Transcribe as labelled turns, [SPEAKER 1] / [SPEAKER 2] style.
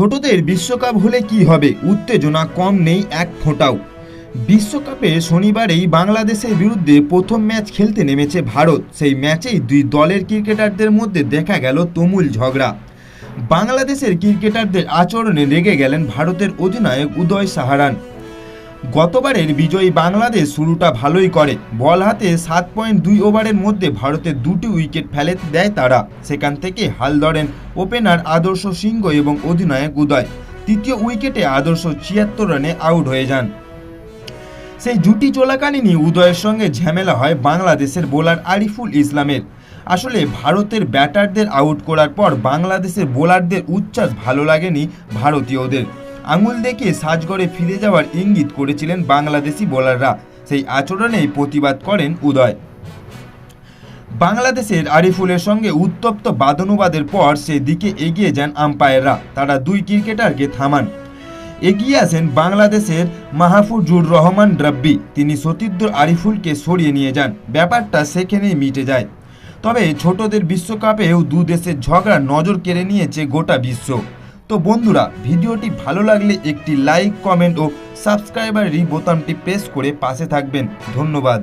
[SPEAKER 1] ছোটদের বিশ্বকাপ হলে কি হবে? উত্তেজনা কম নেই এক ফোঁটাও। বিশ্বকাপে শনিবারেই বাংলাদেশের বিরুদ্ধে প্রথম ম্যাচ খেলতে নেমেছে ভারত। সেই ম্যাচেই দুই দলের ক্রিকেটারদের মধ্যে দেখা গেল তুমুল ঝগড়া। বাংলাদেশের ক্রিকেটারদের আচরণে রেগে গেলেন ভারতের অধিনায়ক উদয় সাহারান। গতবারের বিজয়ী বাংলাদেশ শুরুটা ভালোই করে। বল হাতে সাত পয়েন্ট দুই ওভারের মধ্যে ভারতের দুটি উইকেট ফেলে দেয় তারা। সেখান থেকে হাল ধরেন ওপেনার আদর্শ সিংহ এবং অধিনায়ক উদয়। তৃতীয় উইকেটে আদর্শ ছিয়াত্তর রানে আউট হয়ে যান। সেই জুটি চলাকালীনই উদয়ের সঙ্গে ঝামেলা হয় বাংলাদেশের বোলার আরিফুল ইসলামের। আসলে ভারতের ব্যাটারদের আউট করার পর বাংলাদেশের বোলারদের উচ্ছ্বাস ভালো লাগেনি ভারতীয়দের। আঙুল দেখিয়ে সাজগড়ে ফিরে যাওয়ার ইঙ্গিত করেছিলেন বাংলাদেশি বোলাররা। সেই আচরণেই প্রতিবাদ করেন উদয়। বাংলাদেশের আরিফুলের সঙ্গে উত্তপ্ত বাদানুবাদের পর সেদিকে এগিয়ে যান আম্পায়াররা। তারা দুই ক্রিকেটারকে থামান। এগিয়ে আসেন বাংলাদেশের মাহফুজুর রহমান রাব্বি। তিনি সতীর্থ আরিফুলকে সরিয়ে নিয়ে যান। ব্যাপারটা সেখানেই মিটে যায়। তবে ছোটদের বিশ্বকাপেও দু দেশের ঝগড়া নজর কেড়ে নিয়েছে গোটা বিশ্ব। তো বন্ধুরা, ভিডিওটি ভালো লাগলে একটি লাইক, কমেন্ট ও সাবস্ক্রাইবার রি বোতামটি প্রেস করে পাশে থাকবেন। ধন্যবাদ।